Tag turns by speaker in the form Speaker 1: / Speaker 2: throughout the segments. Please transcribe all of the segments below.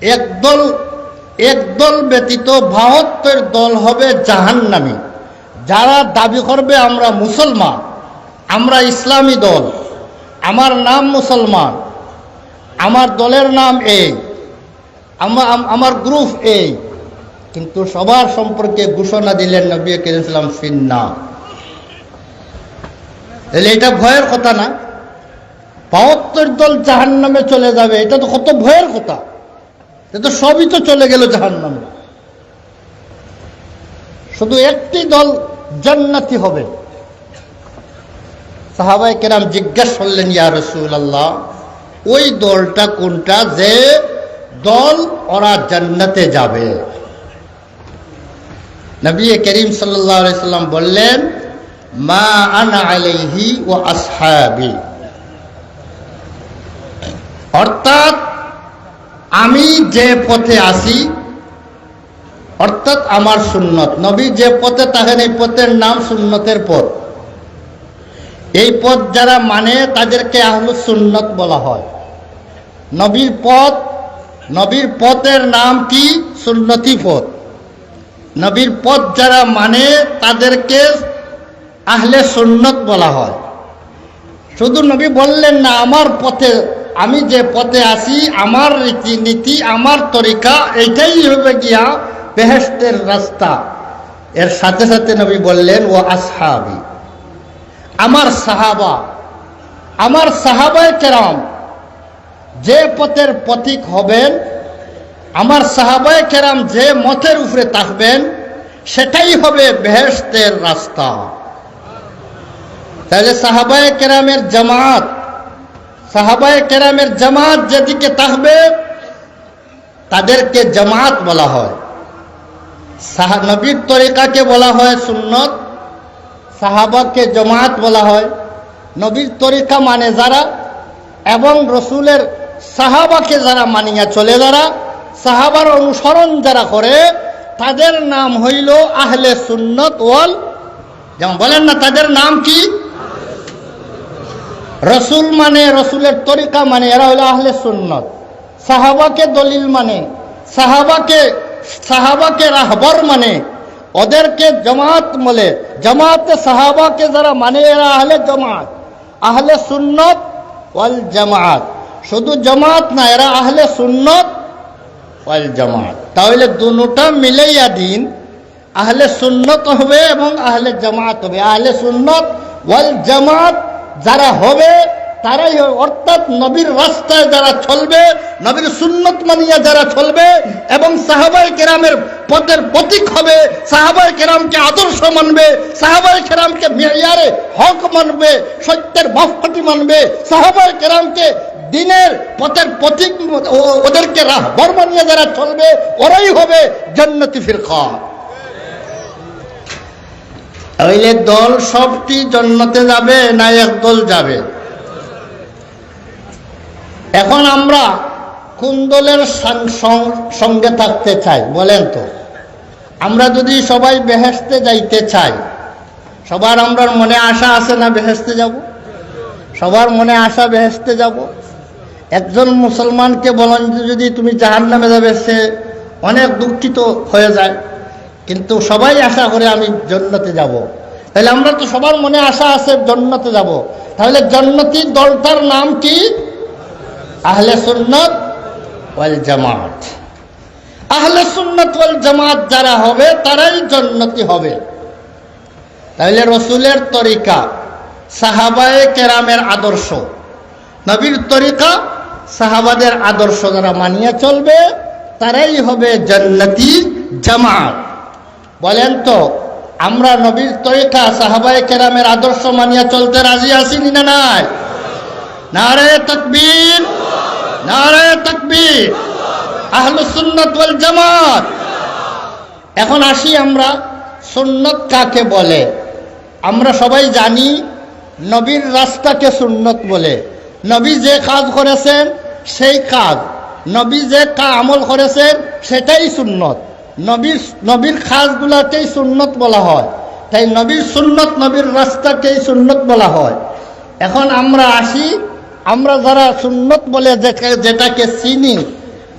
Speaker 1: একদল একদল ব্যতীত বাহাত্তর দল হবে জাহান্নামী। যারা দাবি করবে আমরা মুসলমান, আমরা ইসলামী দল, আমার নাম মুসলমান, আমার দলের নাম এই আমা- আম- আমার গ্রুপ এই কিন্তু সবার সম্পর্কে ঘোষণা দিলেন নবী করিম ফিন্না। তাহলে এটা ভয়ের কথা না। বাহাত্তর দল জাহান নামে চলে যাবে, এটা তো কত ভয়ের কথা। তো সবই তো চলে গেল জাহান নামে শুধু একটি দল জান্নাতি হবে। সাহাবাই কেরাম জিজ্ঞাসা করলেন, ইয়া রসুল আল্লাহ ওই দলটা কোনটা যে দল ওরা জান্নাতে যাবে? নবী করিম সাল্লাম বললেন, মা আনা ও আসহাবি। অর্থাৎ আমি যে পথে আসি অর্থাৎ আমার সুন্নত। নবী যে পথে থাকেন এই পথের নাম সুন্নতের পথ। এই পথ যারা মানে তাদেরকে আহলু সুন্নত বলা হয়। নবীর পথ, নবীর পথের নাম কি? সুন্নতি পথ। নবীর পথ যারা মানে তাদেরকে আহলে সুন্নত বলা হয়। শুধু নবী বললেন না, আমার পথে আমি যে পথে আসি আমার রীতিনীতি, আমার তরিকা এটাই হবে গিয়া বেহেস্তের রাস্তা। এর সাথে সাথে নবী বললেন, ও আসহাবি, আমার সাহাবা, আমার সাহাবায় কেরাম, যে পথের পথিক হবেন, আমার সাহাবায় কেরাম যে মতের উপরে থাকবেন, সেটাই হবে বেহেস্তের রাস্তা। তাহলে সাহাবায় কেরামের জামাত সাহাবায় কেরামের জামাত যেদিকে থাকবে তাদেরকে জামাত বলা হয়। নবীর তরিকাকে বলা হয় সুন্নত, সাহাবাকে জামাত বলা হয়। নবীর তরিকা মানে যারা, এবং রসুলের সাহাবাকে যারা মানিয়া চলে যারা, সাহাবার অনুসরণ যারা করে, তাদের নাম হইল আহলে সুন্নত ওয়াল যেমন বলেন না তাদের নাম কি? রসুল মানে রসুলের তরিকা মানে এরা হলো আহলে সুন্নত। সাহাবাকে দলিল মানে সাহাবাকে সাহাবাকে রাহবর মানে। ওদেরকে জামাত বলে। জামাতে সাহাবাকে যারা মানে এরা আহলে জামাত। আহলে সুন্নত ওয়াল জামাত। শুধু জামাত না, এরা আহলে সুন্নত ওয়াল জামাত। তাহলে দুটা মিলেইয়া দিন, আহলে সুন্নত হবে এবং আহলে জামাত হবে। আহলে সুন্নত ওয়াল জামাত যারা হবে, তারাই অর্থাৎ নবীর রাস্তায় যারা চলবে, নবীর সুন্নত মানিয়া যারা চলবে, এবং সাহাবাই কেরামের পথের প্রতীক হবে সাহাবাই কেরামকে আদর্শ মানবে সাহাবাই কেরামকে মেয়ারে হক মানবে, সত্যের বাফপাটি মানবে সাহাবাই কেরামকে দিনের পথের প্রতীক ওদেরকে রাহবর মানিয়ে যারা চলবে, ওরাই হবে জন্নতি ফিরকা তাহলে দল সবটি জন্নতে যাবে না এক দল যাবে? এখন আমরা কোন দলের সঙ্গে থাকতে চাই, বলেন তো? আমরা যদি সবাই বেহেস্তে যাইতে চাই, সবার আমরা মনে আশা আছে না বেহেস্তে যাব? সবার মনে আশা বেহেস্তে যাব? একজন মুসলমানকে বলেন যদি তুমি জাহান নামে যাবে, সে অনেক দুঃখিত হয়ে যায়। কিন্তু সবাই আশা করে আমি জন্নতে যাব। তাহলে আমরা তো সবার মনে আশা আছে জন্নতে যাব। তাহলে জন্নতি দলটার নাম কি? আহলে সুন্নত ওয়াল জামাত। আহলে সুন্নত ওয়াল জামাত যারা হবে, তারাই জন্নতি হবে। তাহলে রসুলের তরিকা, সাহাবায়ে কেরামের আদর্শ। নবীর তরিকা, সাহাবাদের আদর্শ যারা মানিয়ে চলবে, তারাই হবে জন্নতি জামাত। বলেন তো, আমরা নবীর তরিকা সাহাবাই কেরামের আদর্শ মানিয়া চলতে রাজি আছি না নাই? নারে তকবীর নারে তকবীর। আহলু সুন্নত ওয়াল জামাত। এখন আসি আমরা, সুন্নত কাকে বলে? আমরা সবাই জানি নবীর রাস্তাকে সুন্নত বলে। নবী যে কাজ করেছেন, সেই কাজ। নবী যে কা আমল করেছেন, সেটাই সুন্নত। নবীর নবীর কাজগুলাকেই সুন্নত বলা হয়। তাই নবীর সুন্নত, নবীর রাস্তাকেই সুন্নত বলা হয়। এখন আমরা আসি, আমরা যারা সুন্নত বলে যেটা- যেটাকে চিনি,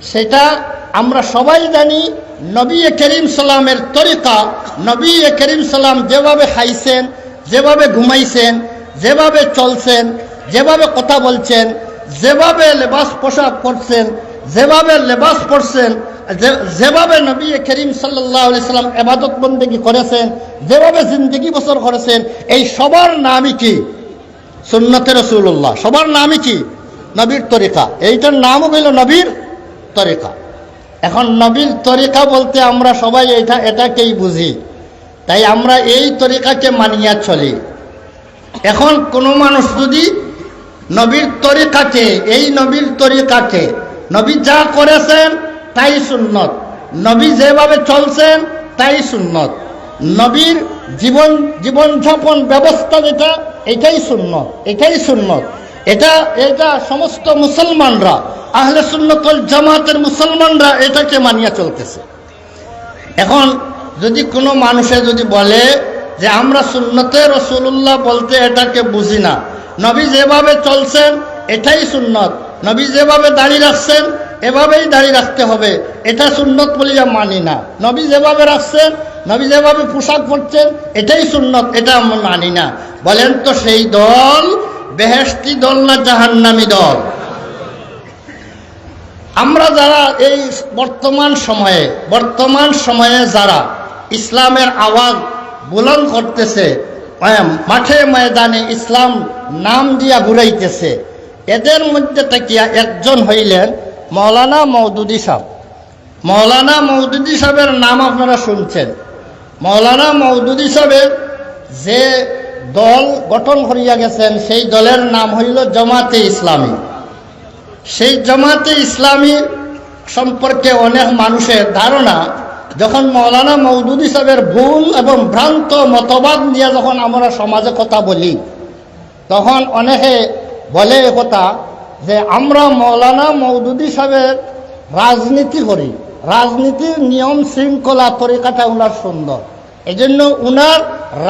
Speaker 1: সেটা আমরা সবাই জানি, নবী করিম সালামের তরিকা, নবী করিম সালাম যেভাবে খাইছেন, যেভাবে ঘুমাইছেন, যেভাবে চলছেন, যেভাবে কথা বলছেন, যেভাবে লেবাস পোশাক করছেন যেভাবে লেবাস পরছেন যে- যেভাবে নবী করিম সাল্লাহ সাল্লাম এবাদত বন্দেগী করেছেন, যেভাবে জিন্দগি বছর করেছেন, এই সবার নামই কি? সুন্নতে রসুল্লাহ সবার নামই কি? নবীর তরিকা। এইটার নামও হইল নবীর তরিকা। এখন নবীর তরিকা বলতে আমরা সবাই এটা, এটাকেই বুঝি। তাই আমরা এই তরিকাকে মানিয়া চলি। এখন কোনো মানুষ যদি নবীর তরিকাকে, এই নবীর তরিকাকে, নবী যা করেছেন তাই সুন্নত। নবী যেভাবে চলছেন, তাই সুন্নত। নবীর জীবন, জীবনযাপন ব্যবস্থা যেটা, এটাই সুন্নত এটাই সুন্নত। এটা এটা সমস্ত মুসলমানরা, আহলে সুন্নতল জামাতের মুসলমানরা এটাকে মানিয়া চলতেছে। এখন যদি কোনো মানুষে যদি বলে যে, আমরা সুন্নতে রসুল্লাহ বলতে এটাকে বুঝি না। নবী যেভাবে চলছেন, এটাই সুন্নত। নবী যেভাবে দাঁড়িয়ে রাখছেন এভাবেই দাঁড়িয়ে রাখতে হবে। এটা সুন্নত বলিয়া মানি না। নবী যেভাবে রাখছেন, নবী যেভাবে পোশাক পরছেন, এটাই সুন্নত, এটা আমরা মানি না। বলেন তো সেই দল বেহেস্তি দল না জাহান্নামী দল? আমরা যারা এই বর্তমান সময়ে বর্তমান সময়ে যারা ইসলামের আওয়াজ বুলন করতেছে মাঠে ময়দানে ইসলাম নাম দিয়া ঘুরাইতেছে, এদের মধ্যে তাকিয়া একজন হইলেন মৌলানা মৌদুদি সাহ মৌলানা মৌদুদি সাহেবের নাম আপনারা শুনছেন। মৌলানা মৌদুদি সাহেবের যে দল গঠন করিয়া গেছেন, সেই দলের নাম হইল জমাতে ইসলামী। সেই জমাতে ইসলামী সম্পর্কে অনেক মানুষের ধারণা, যখন মৌলানা মৌদুদি সাহেবের ভুল এবং ভ্রান্ত মতবাদ নিয়ে যখন আমরা সমাজে কথা বলি, তখন অনেকে বলে কথা যে আমরা মৌলানা মৌদুদি সাহেবের রাজনীতি করি। রাজনীতির নিয়ম শৃঙ্খলা তরিকাটা উনার সুন্দর। এই জন্য উনার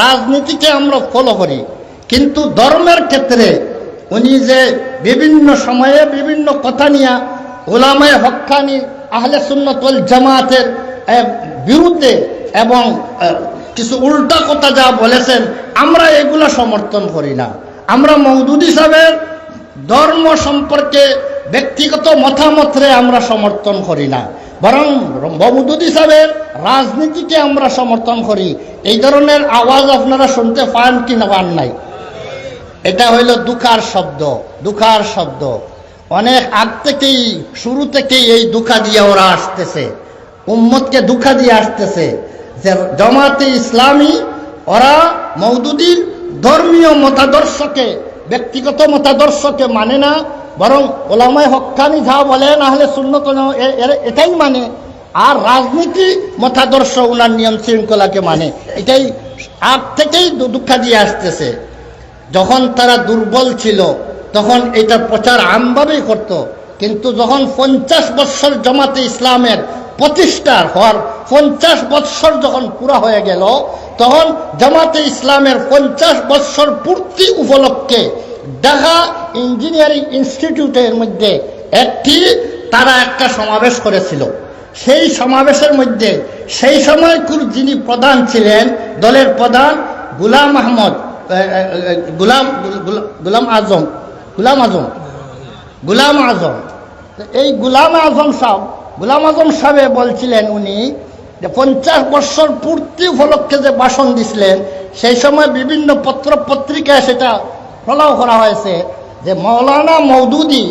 Speaker 1: রাজনীতিকে আমরা ফলো করি। কিন্তু ধর্মের ক্ষেত্রে উনি যে বিভিন্ন সময়ে বিভিন্ন কথা নিয়ে ওলামায় হক্কানি আহলে সুন্নতল জামাতের বিরুদ্ধে এবং কিছু উল্টা কথা যা বলেছেন, আমরা এগুলো সমর্থন করি না। আমরা মৌদুদি সাহেবের ধর্ম সম্পর্কে ব্যক্তিগত মতামতরে আমরা সমর্থন করি না। বরং মৌদুদি সাহেবের রাজনীতিকে আমরা সমর্থন করি। এই ধরনের আওয়াজ আপনারা শুনতে পান কি না পান নাই? এটা হইল দুঃখার শব্দ দুঃখার শব্দ। অনেক আগ থেকেই, শুরু থেকেই এই দুঃখা দিয়ে ওরা আসতেছে। উম্মতকে দুঃখা দিয়ে আসতেছে যে জমাতে ইসলামী, ওরা মৌদুদির ধর্মীয় মতাদর্শকে ব্যক্তিগত মতাদর্শকে মানে না, বরং ওলামায় হকানি যা বলে, না হলে শূন্য এটাই মানে। আর রাজনীতি মতাদর্শ ওনার নিয়ম শৃঙ্খলাকে মানে। এটাই আর থেকেই দুঃখা দিয়ে আসতেছে। যখন তারা দুর্বল ছিল, তখন এটা প্রচার আমভাবেই করত। কিন্তু যখন পঞ্চাশ বৎসর জমাতে ইসলামের প্রতিষ্ঠার হওয়ার পঞ্চাশ বৎসর যখন পুরা হয়ে গেল, তখন জামাতে ইসলামের পঞ্চাশ বৎসর পূর্তি উপলক্ষে ঢাকা ইঞ্জিনিয়ারিং ইনস্টিটিউটের মধ্যে একটি তারা একটা সমাবেশ করেছিল। সেই সমাবেশের মধ্যে সেই সময়কুর যিনি প্রধান ছিলেন, দলের প্রধান গুলাম আহমদ গুলাম গুলাম আজম গুলাম আজম গুলাম আজম। তো এই গুলাম আজম সাহেব, গুলাম আজম সাহেব বলছিলেন উনি যে পঞ্চাশ বৎসর পূর্তি উপলক্ষে যে ভাষণ দিছিলেন, সেই সময় বিভিন্ন পত্র পত্রিকায় সেটা ফলাও করা হয়েছে যে মৌলানা মৌদুদি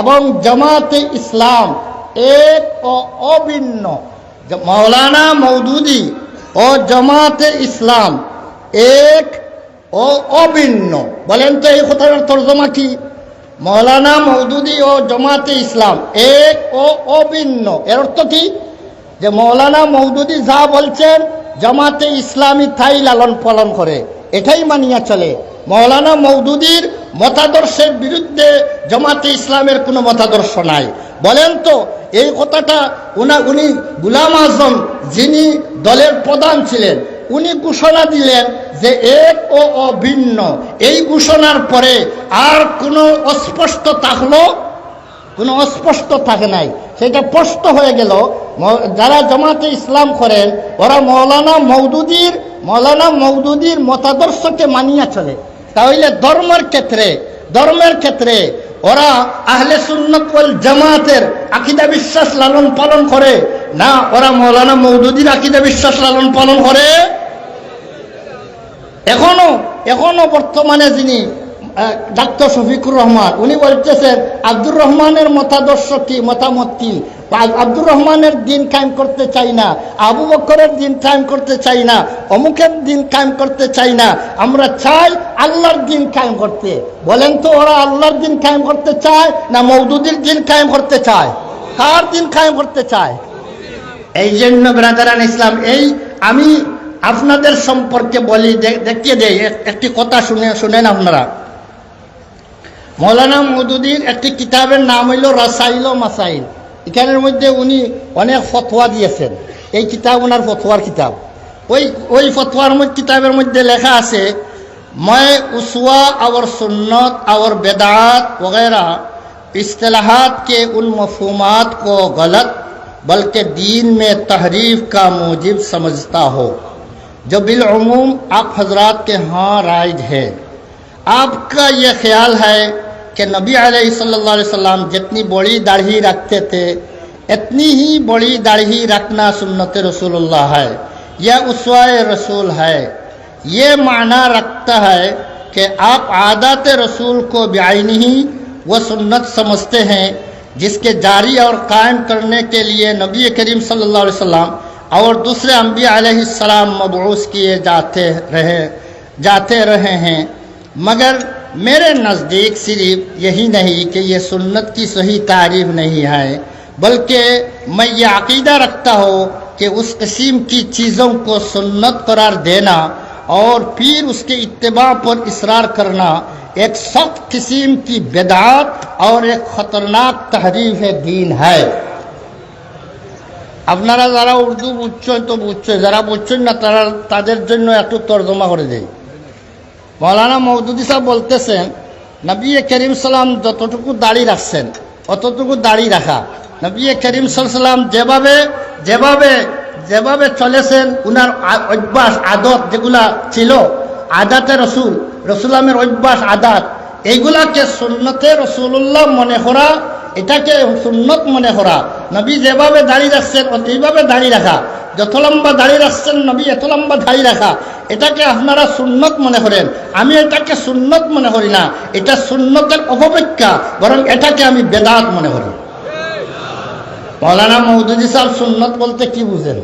Speaker 1: এবং জামাতে ইসলাম এক ও অভিন্ন। মৌলানা মৌদুদি ও জামাতে ইসলাম এক ও অভিন্ন। বলেন তো এই কথাটার তর্জমা কি? মৌলানা মৌদুদি ও জামাতে ইসলাম, এক ও অভিন্ন। এর অর্থ কি? যে মৌলানা মৌদুদি যা বলছেন, জামাতে ইসলামী তাই লালন পালন করে, এটাই মানিয়া চলে। মৌলানা মৌদুদির মতাদর্শের বিরুদ্ধে জামাতে ইসলামের কোনো মতাদর্শ নাই। বলেন তো, এই কথাটা উনা গুলাম আজম যিনি দলের প্রধান ছিলেন উনি ঘোষণা দিলেন যে এক ও অভিন্ন। এই ঘোষণার পরে আর কোনো অস্পষ্ট থাকল কোনো অস্পষ্ট থাকে নাই। সেটা স্পষ্ট হয়ে গেল। যারা জমাতে ইসলাম করেন, ওরা মৌলানা মৌদুদির মৌলানা মৌদুদির মতাদর্শকে মানিয়া চলে। তাহলে ধর্মের ক্ষেত্রে ধর্মের ক্ষেত্রে ওরা আহলে সুন্নত ওয়াল জামাতের আকিদা বিশ্বাস লালন পালন করে, না ওরা মৌলানা মৌদুদির আকিদা বিশ্বাস লালন পালন করে? এখনও এখনও বর্তমানে যিনি ডাক্তার শফিকুর রহমান, উনি বলতেছেন, আব্দুর রহমানের মতাদর্শ কি, মতামত কি? আব্দুর রহমানের দিন কায়েম করতে চাই না, আবু বকরের দিন কায়েম করতে চাই না, অমুকের দিন কায়েম করতে চাই না, আমরা চাই আল্লাহর দিন কায়েম করতে। বলেন তো ওরা আল্লাহর দিন কায়েম করতে চায় না মৌদুদির দিন কায়েম করতে চায়? কার দিন কায়েম করতে চায়? এই জন্য ব্রাদারান ইসলাম, এই আমি আপনাদের সম্পর্কে বলি দে- দেখিয়ে দেই এক- একটি কথা শুনে শুনেন আপনারা মৌলানা মৌদুদির একটি কিতাবের নাম হইল রাসাইল ও মাসাইল এখানের মধ্যে উনি অনেক ফতোয়া দিয়েছেন এই কিতাব ওনার ফতোয়ার কিতাব ওই ওই ফতোয়ার মধ্যে কিতাবের মধ্যে লেখা আছে मैं उसवा और सुन्नत और बेदात वगैरह इस्तेलाहात के उन मफहूमात को गलत बल्कि दीन में तहरीफ का मूजिब समझता हो جو بالعموم آپ حضرات کے ہاں رائج ہے آپ کا یہ خیال ہے کہ نبی علیہ صلی اللہ علیہ وسلم جتنی بڑی داڑھی رکھتے تھے، اتنی ہی بڑی داڑھی رکھنا سنت رسول اللہ ہے یہ اسوائے رسول ہے۔ یہ معنی رکھتا ہے کہ آپ عادات رسول کو بعینی ہی وہ سنت سمجھتے ہیں، جس کے جاری اور قائم کرنے کے لیے نبی کریم صلی اللہ علیہ وسلم اور دوسرے انبیاء علیہ السلام مبعوث کیے جاتے رہے جاتے رہے ہیں۔ مگر میرے نزدیک صرف یہی نہیں کہ یہ سنت کی صحیح تعریف نہیں ہے، بلکہ میں یہ عقیدہ رکھتا ہوں کہ اس قسم کی چیزوں کو سنت قرار دینا اور پھر اس کے اتباع پر اصرار کرنا ایک سخت قسم کی بدعات اور ایک خطرناک تحریف دین ہے۔ আপনারা যারা উর্দু বুঝছেন তো বুঝছেন, যারা বুঝছেন না তারা তাদের জন্য একটু তর্জমা করে দেয় মৌলানা মৌদুদি সাহেব বলতেছেন, নবী করিম সালাম যতটুকু দাড়ি রাখছেন, অতটুকু দাড়ি রাখা। নবী করিম সাল্লাম যেভাবে যেভাবে যেভাবে চলেছেন, উনার অভ্যাস, আদত যেগুলা ছিল, আদাতে রসুল, রসুলামের অভ্যাস, আদাত, এইগুলাকে সুন্নতে রসুল্লাহ মনে করা, এটাকে সুন্নত মনে করা। নবী যেভাবে দাঁড়িয়ে রাখছেন এইভাবে দাঁড়িয়ে রাখা। যত লম্বা দাঁড়িয়ে রাখছেন নবী, এত লম্বা দাঁড়িয়ে রাখা। এটাকে আপনারা সুন্নত মনে করেন। আমি এটাকে সুন্নত মনে করি না। এটা সুন্নতের অপেক্ষা বরং এটাকে আমি বেদাত মনে করি। মৌলানা মৌদুদি সাহেব সুন্নত বলতে কি বুঝেন?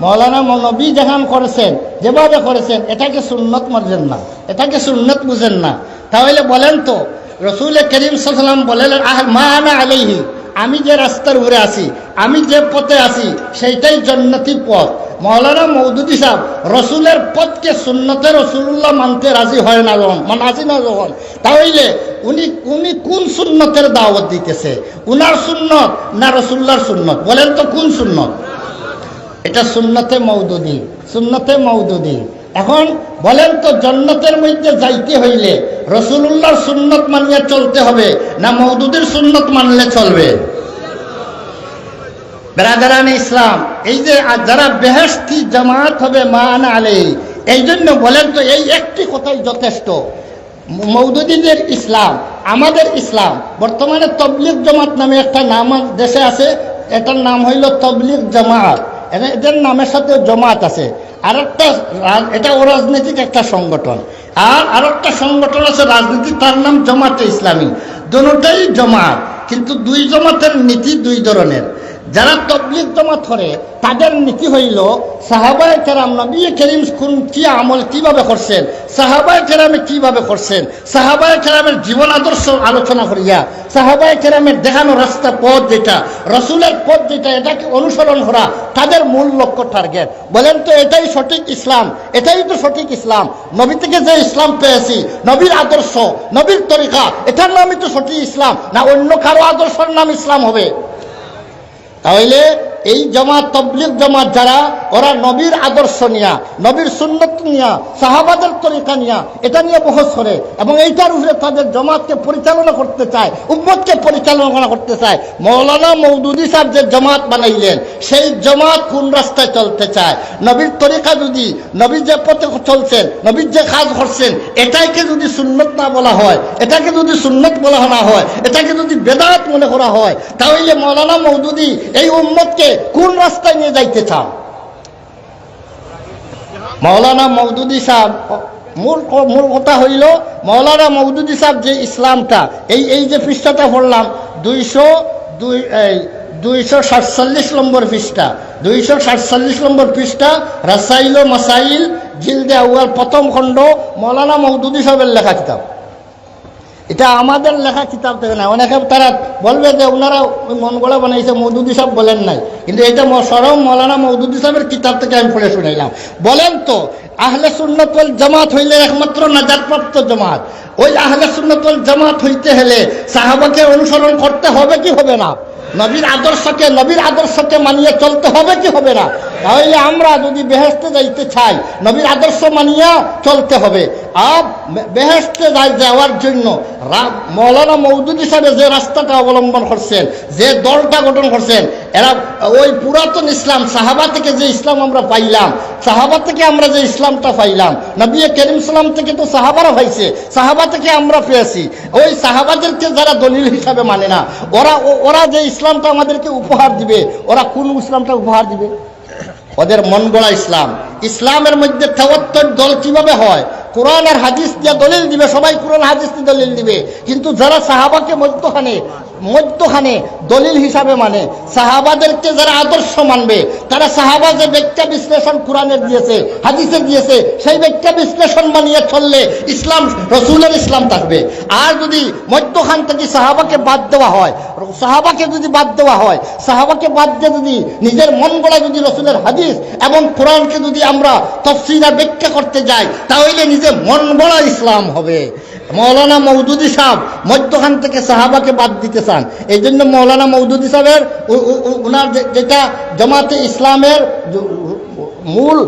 Speaker 1: মৌলানা নবী যেখান করেছেন, যেভাবে করেছেন, এটাকে সুন্নত মানছেন না। এটাকে সুন্নত বুঝেন না। তাহলে বলেন তো, রসুল করিম সাল্লাম বলেন আহ, মা আনা আলাইহি। আমি যে রাস্তার উপরে আছি, আমি যে পথে আছি, সেইটাই জন্নতি পথ। মৌলানা মৌদুদি সাহেব, রসুলের পথকে সুন্নতে রসুল্লাহ মানতে রাজি হয় না যখন মানে রাজি না যখন, তাহলে উনি উনি কোন সুন্নতের দাওয়াত দিতেছে? উনার সুন্নত না রসুল্লার সুন্নত? বলেন তো কোন সুন্নত? এটা সুন্নতে মৌদুদি সুন্নতে মৌদুদি। এখন বলেন তো জন্নতের মধ্যে যাইতে হইলে রসুল্লাহর সুন্নত মানিয়ে চলতে হবে না মৌদুদের সুন্নত মানলে চলবে? বেরাদারান ইসলাম, এই যে যারা বেহেস্তি জামাত হবে মান আলে, এই জন্য বলেন তো এই একটি কথাই যথেষ্ট। ম- মৌদুদিদের ইসলাম, আমাদের ইসলাম, বর্তমানে তবলিগ জামাত নামে একটা নাম দেশে আছে, এটার নাম হইল তবলিগ জামাত। এদের নামের সাথে জমাত আছে। আর একটা এটা অরাজনৈতিক একটা সংগঠন। আর আর একটা সংগঠন আছে রাজনীতি, তার নাম জমাতে ইসলামী। দুটাই জমাত, কিন্তু দুই জমাতের নীতি দুই ধরনের। যারা তবলিগ জমাত করে, তাদের নীতি হইল, সাহাবায় কেরাম নবী করিম কোন কি আমল কীভাবে করছেন, সাহাবায় কেরামে কীভাবে করছেন, সাহাবায় কেরামের জীবন আদর্শ আলোচনা করিয়া, সাহাবায় কেরামের দেখানো রাস্তা পথ যেটা, রসুলের পথ যেটা, এটাকে অনুসরণ করা, তাদের মূল লক্ষ্য টার্গেট বলেন তো, এটাই সঠিক ইসলাম, এটাই তো সঠিক ইসলাম। নবী থেকে যে ইসলাম পেয়েছি, নবীর আদর্শ, নবীর তরিকা, এটার নামই তো সঠিক ইসলাম, না অন্য কারও আদর্শের নাম ইসলাম হবে? তাহলে এই জমাত, তবলিগ জমাত যারা, ওরা নবীর আদর্শ নিয়া, নবীর সুন্নত নিয়া, সাহাবাদের তরিকা নিয়া, এটা নিয়ে বহস করে। এবং এইটার উপরে তাদের জমাতকে পরিচালনা করতে চায়, উম্মতকে পরিচালনা করতে চায়। মৌলানা মৌদুদি সাহেব যে জমাত বানাইলেন, সেই জমাত কোন রাস্তায় চলতে চায়? নবীর তরিকা যদি, নবীর যে পথে চলছেন, নবীর যে কাজ করছেন, এটাকে যদি সুন্নত না বলা হয়, এটাকে যদি সুন্নত বলা না হয়, এটাকে যদি বেদাত মনে করা হয়, তাহলে মৌলানা মৌদুদি এই উম্মতকে কোন রাস্তায় নিয়ে যাইতে চান মৌলানা মৌদুদি সাহেব, মূল মূল কথা হইল মৌলানা মৌদুদি সাহেব যে ইসলামটা, এই এই যে পৃষ্ঠাটা পড়লাম, দুইশো দুই দুইশো সাতচল্লিশ নম্বর পৃষ্ঠা, দুইশো সাতচল্লিশ নম্বর পৃষ্ঠা, রাসাইল মাসাইল, জিলদে আউয়াল, প্রথম খণ্ড মৌলানা মৌদুদি সাহেবের লেখা কিতাব। এটা আমাদের লেখা কিতাব থেকে না অনেকে তারা বলবে যে ওনারা ওই মন গড়া বানাইছে, মৌদুদি সাহেব বলেন নাই। কিন্তু এটা সরম মৌলানা মৌদুদি সাহেবের কিতাব থেকে আমি পড়ে শুনাইলাম। বলেন তো, আহলে সুন্নতল জামাত হইলে একমাত্র নাজাতপ্রাপ্ত জামাত। ওই আহলে সুন্নতল জামাত হইতে হলে সাহাবাকে অনুসরণ করতে হবে কি হবে না? নবীর আদর্শকে নবীর আদর্শকে মানিয়ে চলতে হবে কি হবে না? তাহলে আমরা যদি বেহেস্তে যাইতে চাই, নবীর আদর্শ মানিয়া চলতে হবে। আর বেহেস্তে যাই যাওয়ার জন্য মৌলানা মৌদুদি সাহেব যে রাস্তাটা অবলম্বন করছেন, যে দলটা গঠন করছেন, এরা ওই পুরাতন ইসলাম, সাহাবা থেকে যে ইসলাম আমরা পাইলাম, সাহাবা থেকে আমরা যে ইসলামটা পাইলাম, নবী করিম সালাম থেকে তো সাহাবারা পাইছে, সাহাবা থেকে আমরা পেয়েছি। ওই সাহাবাদেরকে যারা দলিল হিসাবে মানে না, ওরা ওরা যে ইসলামটা আমাদেরকে উপহার দিবে। ওরা কোন ইসলামটা উপহার দিবে? ওদের মন গড়া ইসলাম। ইসলামের মধ্যে তেওয়াত্তর দল কীভাবে হয়? কোরআন আর হাদিস দিয়ে দলিল দিবে, সবাই কোরআন হাদিস দিয়ে দলিল দিবে। কিন্তু যারা সাহাবাকে মধ্যখানে মধ্যখানে দলিল হিসাবে মানে সাহাবাদেরকে যারা আদর্শ মানবে, তারা সাহাবা যে ব্যাখ্যা বিশ্লেষণ কোরআনের দিয়েছে, হাদিসে দিয়েছে, সেই ব্যাখ্যা বিশ্লেষণ মানিয়ে চললে ইসলাম, রসুলের ইসলাম থাকবে। আর যদি মধ্যখান থেকে সাহাবাকে বাদ দেওয়া হয়, সাহাবাকে যদি বাদ দেওয়া হয়, সাহাবাকে বাদ দিয়ে যদি নিজের মন গড়া যদি রসুলের হাদিস এবং কোরআনকে যদি আমরা তফসিরা ব্যাখ্যা করতে যাই, তাহলে নিজে মন গড়া ইসলাম হবে। মৌলানা মৌদুদি সাহেব মধ্যখান থেকে সাহাবাকে বাদ দিতে চান। এই জন্য মৌলানা মৌদুদি সাহেবের উনার যেটা জামাতে ইসলামের মূল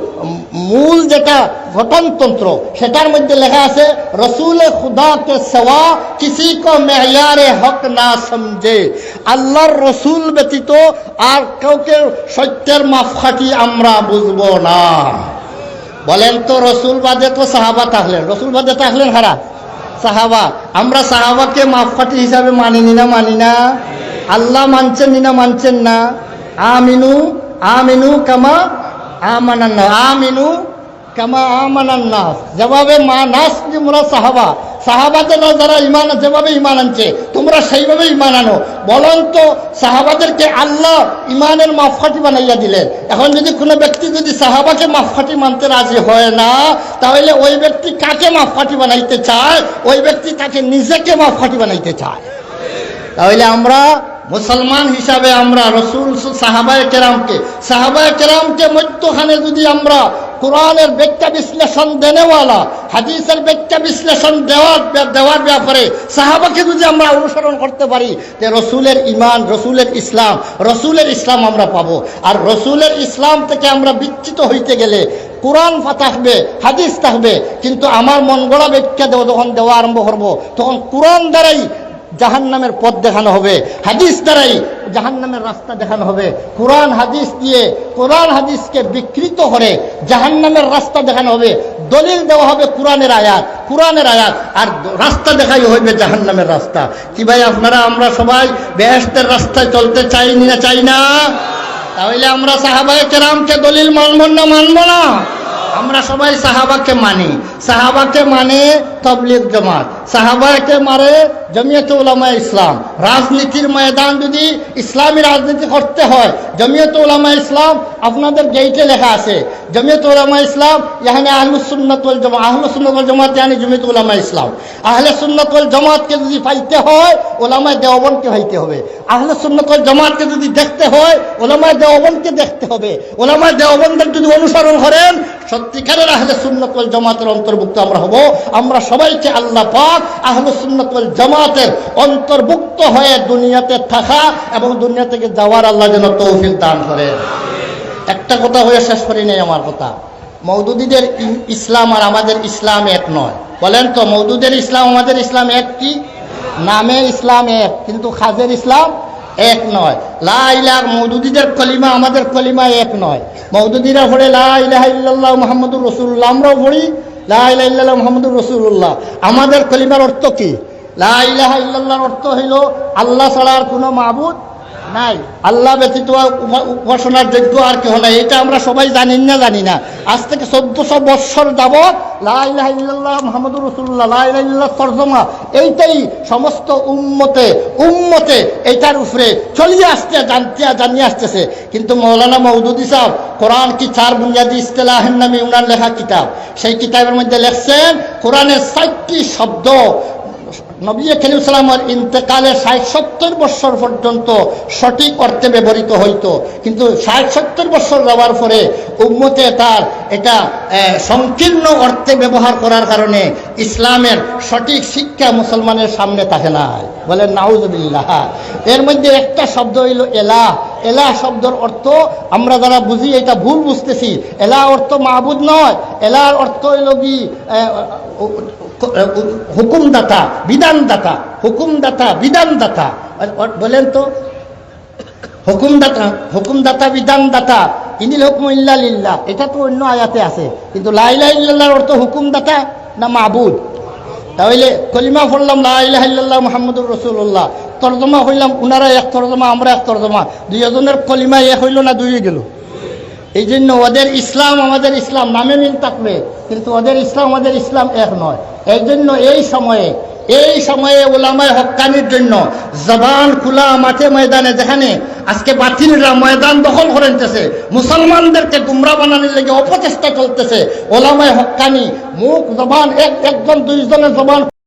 Speaker 1: মূল যেটা গঠনতন্ত্র, সেটার মধ্যে লেখা আছে, রসুল খুদা কে সেওয়া কিসি কো মেয়ারে হক না সমঝে। আল্লাহর রসুল ব্যতীত আর কাউকে সত্যের মাফখাটি আমরা বুঝব না। বলেন তো রসুল বাদে তো সাহাবা থাকলেন রসুল বাদে থাকলেন হারা? সাহাবা। আমরা সাহাবাকে মাফকাটি হিসাবে মানিনি না, মানি না? আল্লাহ মানছেন নি, মানছেন না? আমিনু আমিনু কামা আমানান্না আমিনু কামা আমানান্না জবাবে মা নাস মোরা সাহাবা। সাহাবাদের যারা ইমান যেভাবে ইমান আনছে, তোমরা সেইভাবে ইমান আনো। বলন তো সাহাবাদেরকে আল্লাহ ইমানের মাফকাটি বানাইয়া দিলেন। এখন যদি কোনো ব্যক্তি যদি সাহাবাকে মাফকাটি মানতে রাজি হয় না, তাহলে ওই ব্যক্তি কাকে মাফকাটি বানাইতে চায়? ওই ব্যক্তি তাকে নিজেকে মাফকাটি বানাইতে চায়। তাহলে আমরা মুসলমান হিসাবে আমরা রসুল সাহাবায় কেরামকে সাহাবায় কেরামকে মধ্যখানে যদি আমরা কোরআনের ব্যাখ্যা বিশ্লেষণ দেনেওয়ালা, হাদিসের ব্যাখ্যা বিশ্লেষণ দেওয়ার দেওয়ার ব্যাপারে সাহাবাকে যদি আমরা অনুসরণ করতে পারি, যে রসুলের ইমান রসুলের ইসলাম রসুলের ইসলাম আমরা পাবো। আর রসুলের ইসলাম থেকে আমরা বিচ্ছিত হইতে গেলে কোরআন থাকবে হাদিস থাকবে, কিন্তু আমার মন গড়া ব্যাখ্যা যখন দেওয়া আরম্ভ করব, তখন কোরআন দ্বারাই জাহান নামের পথ দেখানো হবে। হাদিস দ্বারাই জাহান নামের রাস্তা দেখানো হবে। কোরআন হাদিস দিয়ে কোরআন হাদিসকে বিকৃত করে জাহান নামের রাস্তা দেখানো হবে। দলিল দেওয়া হবে কোরআনের আয়াত কোরআনের আয়াত, আর রাস্তা দেখাই হইবে জাহান নামের রাস্তা। কি ভাই, আপনারা, আমরা সবাই বেহেস্তের রাস্তায় চলতে চাই না চাই না? তাহলে আমরা সাহাবায়ে কেরামকে দলিল মানব না মানব না? আমরা সবাই সাহাবাকে মানি। সাহাবাকে মানে তবলিগ জমাত। সাহাবাকে মারে জমিয়ত উলামা ইসলাম। রাজনীতির ময়দান যদি ইসলামী রাজনীতি করতে হয়, জমিয়ত উলামা ইসলাম আপনাদের গেইটে লেখা আছে, জমিয়ত উলামা ইসলাম, এখানে আহলুস সুন্নাত ওয়াল জামা আহলুস সুন্নাত ওয়াল জমিয়ত উলামা ইসলাম। আহলে সুন্নাত ওয়াল জামাতকে যদি পাইতে হয় ওলামায় দেওবন্দকে হইতে হবে। আহলে সুন্নাত জমাতকে যদি দেখতে হয় ওলামায়ে দেওবন্দকে দেখতে হবে। ওলামায়ে দেওবন্দের যদি অনুসরণ করেন, সত্যিকারের আহলে সুন্নাত জমাতের অন্তর্ভুক্ত আমরা হব। আমরা সবাইকে আল্লাহ পাক আহলুসুন্নতুল জামাতের অন্তর্ভুক্ত হয়ে দুনিয়াতে থাকা এবং দুনিয়া থেকে যাওয়ার আল্লাহ যেন তৌফিক দান করে। একটা কথা হয়ে শেষ করি নেই আমার কথা। মৌদুদিদের ইসলাম আর আমাদের ইসলাম এক নয়। বলেন তো মৌদুদের ইসলাম, আমাদের ইসলাম এক কি? নামে ইসলাম এক, কিন্তু খাজের ইসলাম এক নয়। লা ইলাহ মৌদুদিদের কলিমা আমাদের কলিমা এক নয়। মৌদুদিরা পড়ে, লা ইলাহা ইল্লাল্লাহ মুহাম্মদুর রাসূলুল্লাহ, আমরাও পড়ি লা ইলাহা ইল্লাল্লাহ মুহাম্মদুর রাসূলুল্লাহ। আমাদের কলিমার অর্থ কি? লা ইলাহা ইল্লাল্লাহর অর্থ হইল, আল্লাহ ছাড়া আর কোনো মাবুদ নাই। আল্লাহ ব্যতীত উপ- উপাসনার যোগ্য আর কেহ নাই। এটা আমরা সবাই জানি না জানি না। আজ থেকে চোদ্দশো বৎসর যাবৎ লাইল্লাহ মোহাম্মদুর রসুল্লাহ লাইল্লাহ তর্জমা। এইটাই সমস্ত উম্মতে উম্মতে এটার উপরে চলিয়ে আসতে জানতে, জানিয়ে আসতেছে। কিন্তু মৌলানা মৌদুদি সাহেব কোরআন কি চার বুনিয়াদি ইস্তেলাহের নামে উনার লেখা কিতাব? সেই কিতাবের মধ্যে লেখছেন, কোরআনের ষাটটি শব্দ। নবী করিম সালামের ইন্তেকালের ষাট সত্তর বৎসর পর্যন্ত সঠিক অর্থে ব্যবহৃত হইতো। কিন্তু ষাট সত্তর বৎসর যাওয়ার পরে উম্মতে তার এটা সংকীর্ণ অর্থে ব্যবহার করার কারণে ইসলামের সঠিক শিক্ষা মুসলমানের সামনে থাকে না বলেন, নাউজবিল্লাহ। এর মধ্যে একটা শব্দ হইল এলাহ। এলাহ শব্দের অর্থ, আমরা যারা বুঝি এটা ভুল বুঝতেছি। এলাহ অর্থ মাহবুদ নয়। এলার অর্থ হইল কি? হুকুমদাতা, বিধানদাতা হুকুমদাতা, বিধানদাতা। বলেন তো, হুকুমদাতা হুকুমদাতা, বিধানদাতা, ইনিল হুকুম ইল্লা এটা তো অন্য আয়াতে আছে, কিন্তু লাইলা ইল্লাহর অর্থ হুকুমদাতা না মাহবুদ তাহলে কলিমা পড়লাম ইল্লাল্লাহ মুহাম্মদুর রসুল্লাহ তর্জমা হইলাম, উনারা এক তর্জমা, আমরা এক তর্জমা। দুইজনের কলিমা এক হইল না দুই গেল? এই জন্য ওদের ইসলাম আমাদের ইসলাম, নামে মিল থাকবে কিন্তু ওদের ইসলাম আমাদের ইসলাম এক নয়। এই জন্য এই সময়ে এই সময়ে ওলামায় হকানির জন্য জবান খোলা মাঠে ময়দানে, যেখানে আজকে বাতিলরা ময়দান দখল করে নিতেছে, মুসলমানদেরকে গুমরা বানানোর লেগে অপচেষ্টা চলতেছে, ওলামায় হকানি মুখ, জবান, এক একজন, দুইজনের জবান